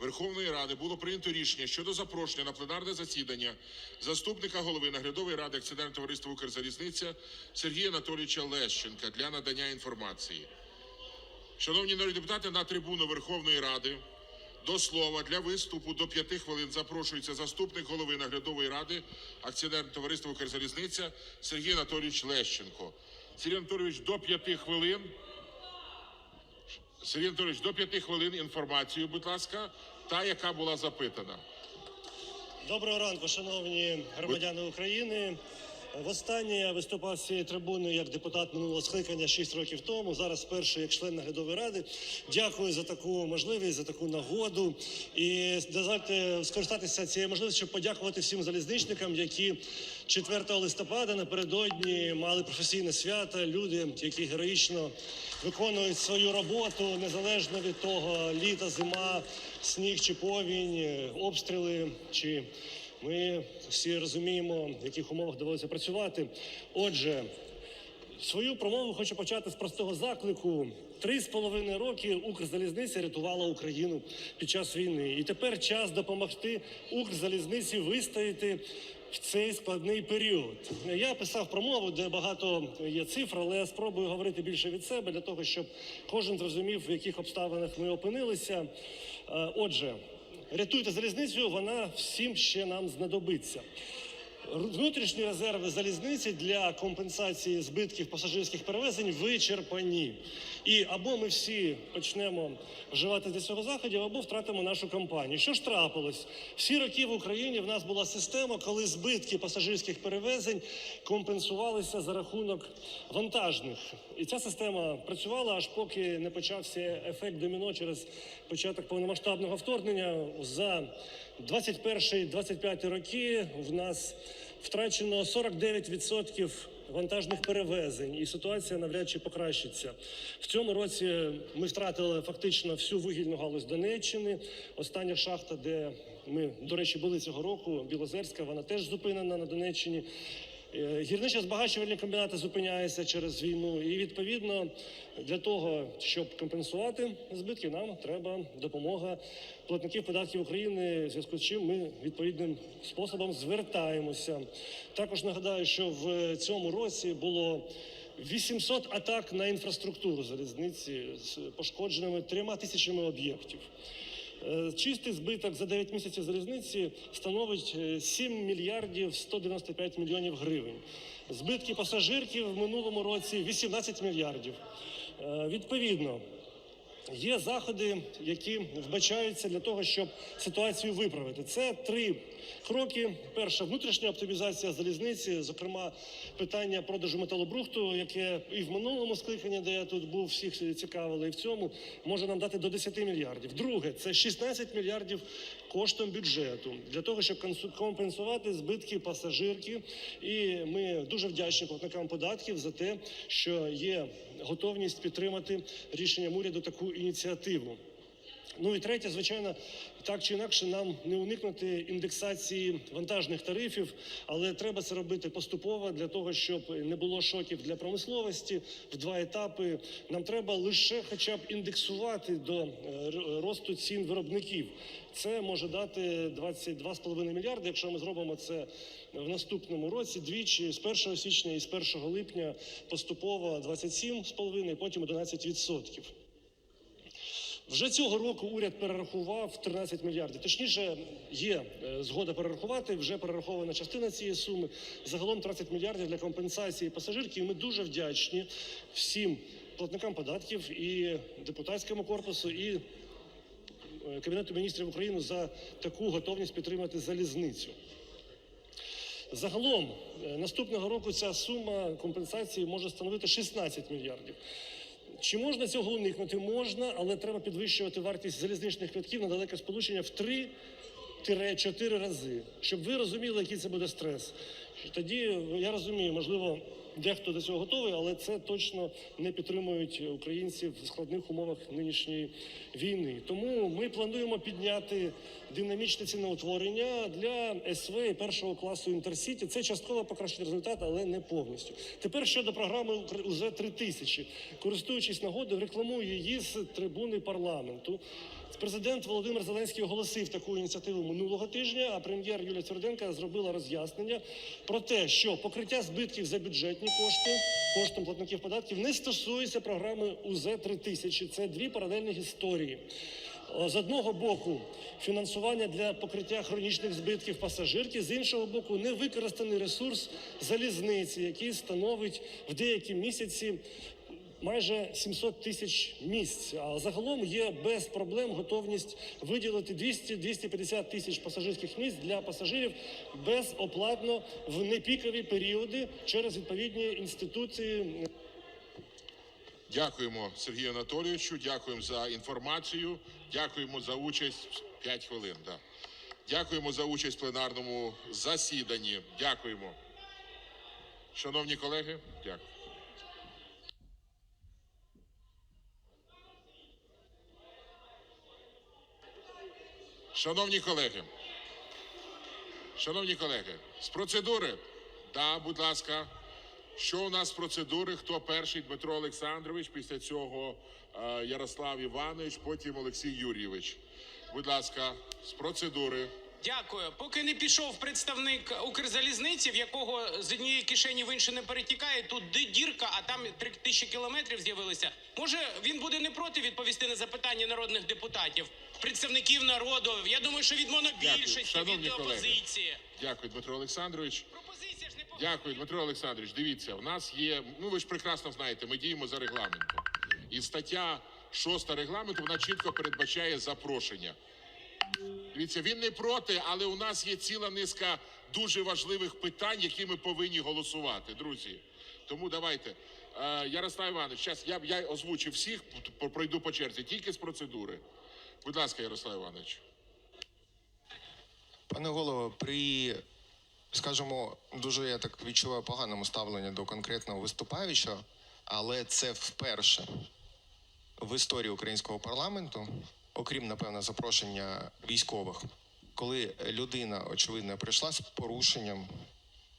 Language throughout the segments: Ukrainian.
Верховної Ради було прийнято рішення щодо запрошення на пленарне засідання заступника голови наглядової ради акціонерного товариства Укрзалізниця Сергія Анатолійовича Лещенка для надання інформації. Шановні народні депутати, на трибуну Верховної Ради до слова для виступу до п'яти хвилин запрошується заступник голови наглядової ради акціонерного товариства Укрзалізниця Сергій Анатолійович Лещенко. Сергій Анатолійович, до п'яти хвилин. Сергій Анатолійович, до п'яти хвилин інформацію, будь ласка, та яка була запитана. Доброго ранку, шановні громадяни України. Востаннє я виступав з цієї трибуни як депутат минулого скликання 6 років тому. Зараз перший як член наглядової ради. Дякую за таку можливість, за таку нагоду. І дозвольте скористатися цією можливістю, щоб подякувати всім залізничникам, які 4 листопада напередодні мали професійне свято. Люди, які героїчно виконують свою роботу незалежно від того, літа, зима, сніг чи повінь, обстріли чи ми всі розуміємо, в яких умовах доводиться працювати. Отже, свою промову хочу почати з простого заклику. Три з половиною роки Укрзалізниця рятувала Україну під час війни. І тепер час допомогти Укрзалізниці вистояти в цей складний період. Я писав промову, де багато є цифр, але я спробую говорити більше від себе для того, щоб кожен зрозумів, в яких обставинах ми опинилися. Е, Отже, рятуйте залізницю, вона всім ще нам знадобиться. Внутрішні резерви залізниці для компенсації збитків пасажирських перевезень вичерпані. І або ми всі почнемо вживати для цього заходів, або втратимо нашу компанію. Що ж трапилось? Всі роки в Україні в нас була система, коли збитки пасажирських перевезень компенсувалися за рахунок вантажних. І ця система працювала аж поки не почався ефект доміно через початок повномасштабного вторгнення за 21-25 роки в нас втрачено 49% вантажних перевезень, і ситуація навряд чи покращиться. В цьому році ми втратили фактично всю вугільну галузь Донеччини. Остання шахта, де ми, до речі, були цього року, Білозерська, вона теж зупинена на Донеччині. Е, Гірничо збагачувальні комбінати зупиняються через війну, і відповідно для того, щоб компенсувати збитки, нам треба допомога платників податків України, в зв'язку з чим ми відповідним способом звертаємося. Також нагадаю, що в цьому році було 800 атак на інфраструктуру залізниці з пошкодженими трьома тисячами об'єктів. Е, Чистий збиток за 9 місяців залізниці становить е, 7 мільярдів 195 мільйонів гривень. Збитки пасажирків в минулому році 18 мільярдів. Е, Відповідно, Є заходи, які вбачаються для того, щоб ситуацію виправити. Це три кроки. перша внутрішня оптимізація залізниці, зокрема питання продажу металобрухту, яке і в минулому скликанні, де я тут був, всіх цікавило, і в цьому може нам дати до 10 мільярдів. Друге, це 16 мільярдів коштом бюджету для того, щоб компенсувати збитки пасажирки. І ми дуже вдячні платникам податків за те, що є готовність підтримати рішенням уряду таку ініціативу. Ну і третє, звичайно, так чи інакше нам не уникнути індексації вантажних тарифів, але треба це робити поступово для того, щоб не було шоків для промисловості в два етапи. Нам треба лише, хоча б індексувати до е, росту цін виробників. Це може дати 22,5 мільярди, якщо ми зробимо це в наступному році двічі з 1 січня і з 1 липня поступово 27,5, потім 11%. Вже цього року уряд перерахував 13 мільярдів. Точніше, є е, згода перерахувати. Вже перерахована частина цієї суми. Загалом 30 мільярдів для компенсації пасажирки. І ми дуже вдячні всім платникам податків і депутатському корпусу, і е, Кабінету міністрів України за таку готовність підтримати залізницю. Загалом е, наступного року ця сума компенсації може становити 16 мільярдів. Чи можна цього уникнути? Можна, але треба підвищувати вартість залізничних квитків на далеке сполучення в 3-4 рази, щоб ви розуміли, який це буде стрес. Тоді я розумію, можливо, дехто до цього готовий, але це точно не підтримують українців в складних умовах нинішньої війни. Тому ми плануємо підняти динамічне ціноутворення для СВ і першого класу інтерсіті. Це частково покращить результат, але не повністю. Тепер щодо програми УЗ 3000 користуючись нагодою, рекламую її з трибуни парламенту. Президент Володимир Зеленський оголосив таку ініціативу минулого тижня, а прем'єр Юлія Тверденка зробила роз'яснення про те, що покриття збитків за бюджетні кошти коштом платників податків не стосується програми УЗ 3000 Це дві паралельні історії. З одного боку, фінансування для покриття хронічних збитків пасажирки, з іншого боку, невикористаний ресурс залізниці, який становить в деякі місяці майже 700 тисяч місць. А загалом є без проблем готовність виділити 200-250 тисяч пасажирських місць для пасажирів безоплатно в непікові періоди через відповідні інституції. Дякуємо Сергію Анатолійовичу, дякуємо за інформацію, дякуємо за участь 5 хвилин. Да. Дякуємо за участь в пленарному засіданні. Дякуємо. Шановні колеги, дякую. Шановні колеги, шановні колеги, з процедури, да, будь ласка, що у нас з процедури? Хто перший? Дмитро Олександрович, після цього е, Ярослав Іванович, потім Олексій Юрійович. Будь ласка, з процедури. Дякую. Поки не пішов представник Укрзалізниці, в якого з однієї кишені в іншу не перетікає, тут дірка, а там три тисячі кілометрів з'явилися. Може, він буде не проти відповісти на запитання народних депутатів, представників народу. Я думаю, що від монобільшості, Шановні від колеги. опозиції. Дякую, Дмитро Олександрович. Пропозиція ж не повинна. Дякую, Дмитро Олександрович. Дивіться, в нас є. Ну ви ж прекрасно знаєте, ми діємо за регламентом. І стаття 6 регламенту вона чітко передбачає запрошення. Дивіться, він не проти, але у нас є ціла низка дуже важливих питань, які ми повинні голосувати, друзі. Тому давайте. Е, Ярослав Іванович, зараз я, я озвучу всіх, пройду по черзі, тільки з процедури. Будь ласка, Ярослав Іванович. Пане голово, при, скажімо, дуже я так відчуваю поганому ставленні до конкретного виступаючого, але це вперше в історії українського парламенту, окрім, напевно, запрошення військових, коли людина, очевидно, прийшла з порушенням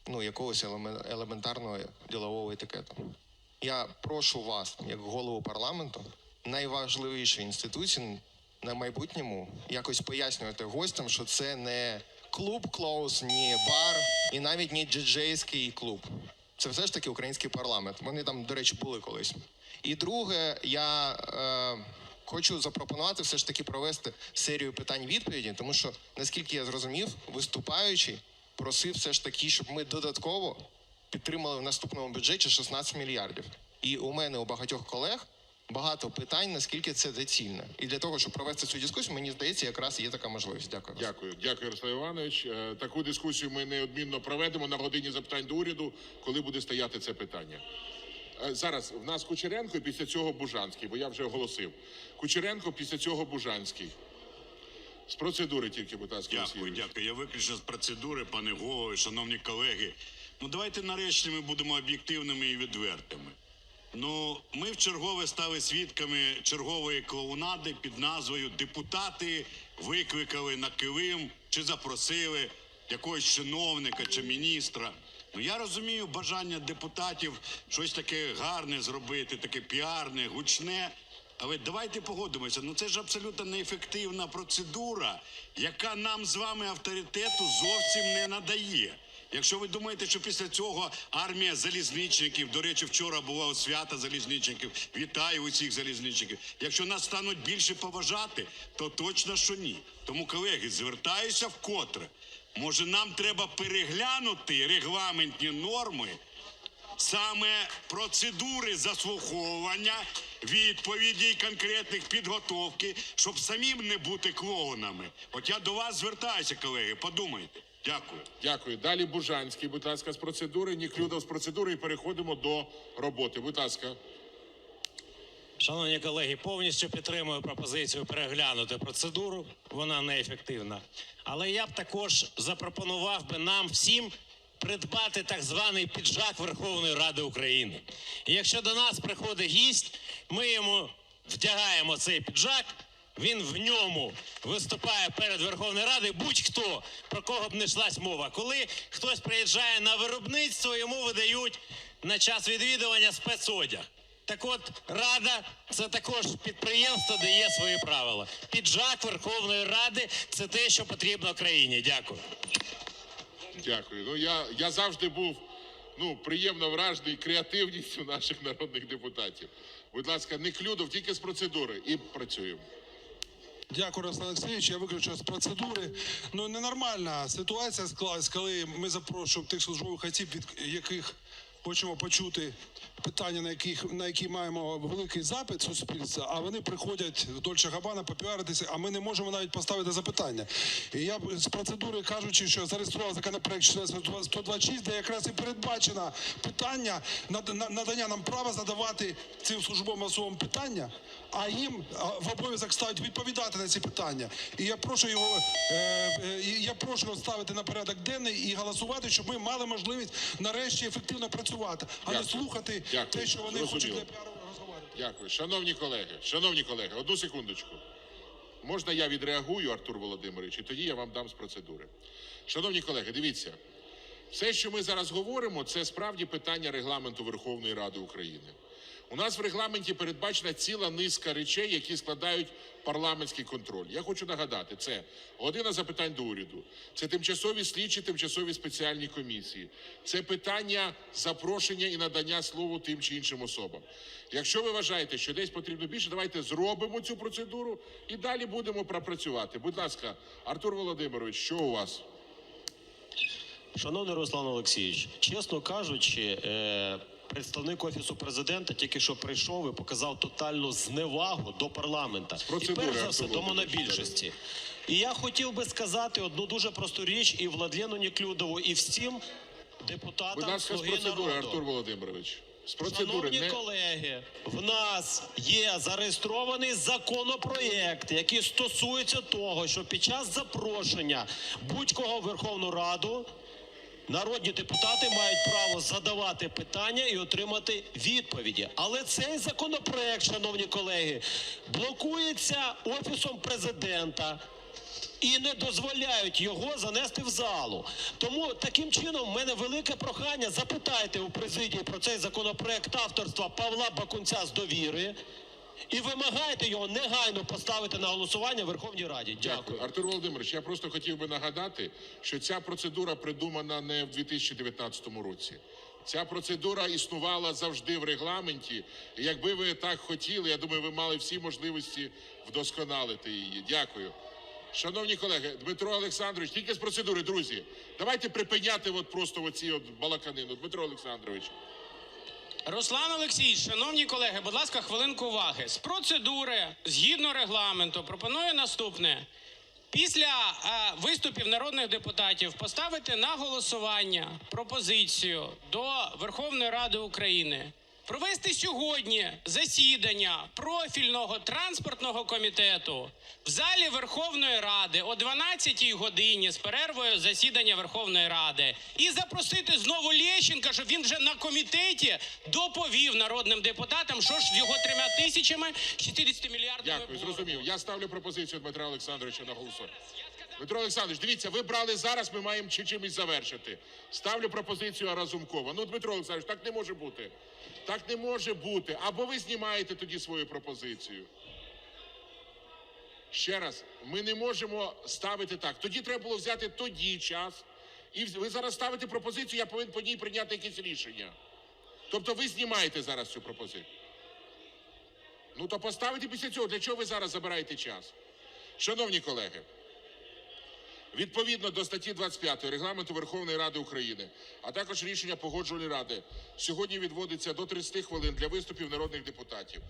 ну, якогось елементарного ділового етикету. Я прошу вас, як голову парламенту, найважливішої інституції на майбутньому якось пояснювати гостям, що це не клуб клоус, ні бар і навіть не діджейський клуб. Це все ж таки український парламент. Вони там, до речі, були колись. І друге, я е, хочу запропонувати все ж таки провести серію питань-відповіді, тому що, наскільки я зрозумів, виступаючий просив все ж таки, щоб ми додатково підтримали в наступному бюджеті 16 мільярдів. І у мене у багатьох колег багато питань, наскільки це доцільно. І для того, щоб провести цю дискусію, мені здається, якраз є така можливість. Дякую. Дякую, дякую, Ярослав Іванович. Е, Таку дискусію ми неодмінно проведемо на годині запитань до уряду, коли буде стояти це питання. Е, Зараз в нас Кучеренко, і після цього Бужанський, бо я вже оголосив. Кучеренко, після цього Бужанський. З процедури тільки, будь ласка, Дякую, Юрійович. дякую. Я виключно з процедури, пане голово, шановні колеги. Ну давайте нарешті ми будемо об'єктивними і відвертими. Ну, ми в чергове стали свідками чергової клоунади під назвою Депутати викликали на килим чи запросили якогось чиновника чи міністра. Ну я розумію бажання депутатів щось таке гарне зробити, таке піарне, гучне. Але давайте погодимося, ну це ж абсолютно неефективна процедура, яка нам з вами авторитету зовсім не надає. Якщо ви думаєте, що після цього армія залізничників, до речі, вчора була освята залізничників, вітаю усіх залізничників. Якщо нас стануть більше поважати, то точно що ні. Тому, колеги, звертаюся вкотре. Може, нам треба переглянути регламентні норми саме процедури заслуховування, відповіді і конкретних підготовки, щоб самим не бути клоунами. От я до вас звертаюся, колеги, подумайте. Дякую. Дякую. Далі Бужанський, будь ласка, з процедури. Ніклюдов з процедури і переходимо до роботи. Будь ласка. Шановні колеги, повністю підтримую пропозицію переглянути процедуру. Вона неефективна. Але я б також запропонував би нам всім придбати так званий піджак Верховної Ради України. І якщо до нас приходить гість, ми йому вдягаємо цей піджак. Він в ньому виступає перед Верховною Радою будь-хто, про кого б не йшлась мова. Коли хтось приїжджає на виробництво, йому видають на час відвідування спецодяг. Так от, Рада це також підприємство, де є свої правила. Піджак Верховної Ради це те, що потрібно країні. Дякую. Дякую. Ну я, я завжди був ну, приємно вражений креативністю наших народних депутатів. Будь ласка, не клюдов, тільки з процедури і працюємо. Дякую, Руслан Олексійович. Я виключу з процедури. Ну ненормальна ситуація склалась, коли ми запрошуємо тих службових осіб, від яких хочемо почути питання, на яких на які маємо великий запит суспільства, а вони приходять в Дольче Габана попіаритися, а ми не можемо навіть поставити запитання. І я з процедури кажучи, що зареєстрував законопроект 126, де якраз і передбачено питання на- надання нам права задавати цим службовим особам питання, а їм в обов'язок ставить відповідати на ці питання. І я прошу його, е, е, я прошу ставити на порядок денний і голосувати, щоб ми мали можливість нарешті ефективно працювати, а не слухати Дякую. те, що вони хочуть для піару розговорити. Дякую. Шановні колеги, шановні колеги, одну секундочку. Можна я відреагую, Артур Володимирович, і тоді я вам дам з процедури. Шановні колеги, дивіться, все, що ми зараз говоримо, це справді питання регламенту Верховної Ради України. У нас в регламенті передбачена ціла низка речей, які складають парламентський контроль. Я хочу нагадати, це година запитань до уряду, це тимчасові слідчі, тимчасові спеціальні комісії, це питання запрошення і надання слову тим чи іншим особам. Якщо ви вважаєте, що десь потрібно більше, давайте зробимо цю процедуру і далі будемо пропрацювати. Будь ласка, Артур Володимирович, що у вас? Шановний Руслан Олексійович, чесно кажучи, е, представник офісу президента тільки що прийшов і показав тотальну зневагу до парламента і перш за все до монобільшості. І я хотів би сказати одну дуже просту річ і Владлену Неклюдову, і всім депутатам Будь ласка, з «Слуги процедури, народу». Артур Володимирович. З процедури Шановні не колеги, в нас є зареєстрований законопроєкт, який стосується того, що під час запрошення будь-кого в Верховну Раду народні депутати мають право задавати питання і отримати відповіді. Але цей законопроєкт, шановні колеги, блокується офісом президента і не дозволяють його занести в залу. Тому таким чином в мене велике прохання. Запитайте у президії про цей законопроект авторства Павла Бакунця з довіри і вимагайте його негайно поставити на голосування в Верховній Раді. Дякую. Дякую. Артур Володимирович, я просто хотів би нагадати, що ця процедура придумана не в 2019 році. Ця процедура існувала завжди в регламенті. І якби ви так хотіли, я думаю, ви мали всі можливості вдосконалити її. Дякую. Шановні колеги, Дмитро Олександрович, тільки з процедури, друзі. Давайте припиняти от просто оці от балаканину. Дмитро Олександрович. Руслан Олексійович, шановні колеги, будь ласка, хвилинку уваги. З процедури, згідно регламенту, пропоную наступне. Після е, виступів народних депутатів поставити на голосування пропозицію до Верховної Ради України провести сьогодні засідання профільного транспортного комітету в залі Верховної Ради о 12 годині з перервою засідання Верховної Ради і запросити знову Лещенка, щоб він вже на комітеті доповів народним депутатам, що ж з його трьома тисячами 60 мільярдами Дякую, зрозумів. Я ставлю пропозицію Дмитра Олександровича на голосування. Дмитро Олександрович, дивіться, ви брали зараз, ми маємо чи чимось завершити. Ставлю пропозицію Разумкова. Ну, Дмитро Олександрович, так не може бути. Так не може бути. Або ви знімаєте тоді свою пропозицію. Ще раз, ми не можемо ставити так. Тоді треба було взяти тоді час. І ви зараз ставите пропозицію, я повинен по ній прийняти якесь рішення. Тобто ви знімаєте зараз цю пропозицію. Ну то поставити після цього. Для чого ви зараз забираєте час? Шановні колеги, відповідно до статті 25 Регламенту Верховної Ради України, а також рішення Погоджувальної ради, сьогодні відводиться до 30 хвилин для виступів народних депутатів.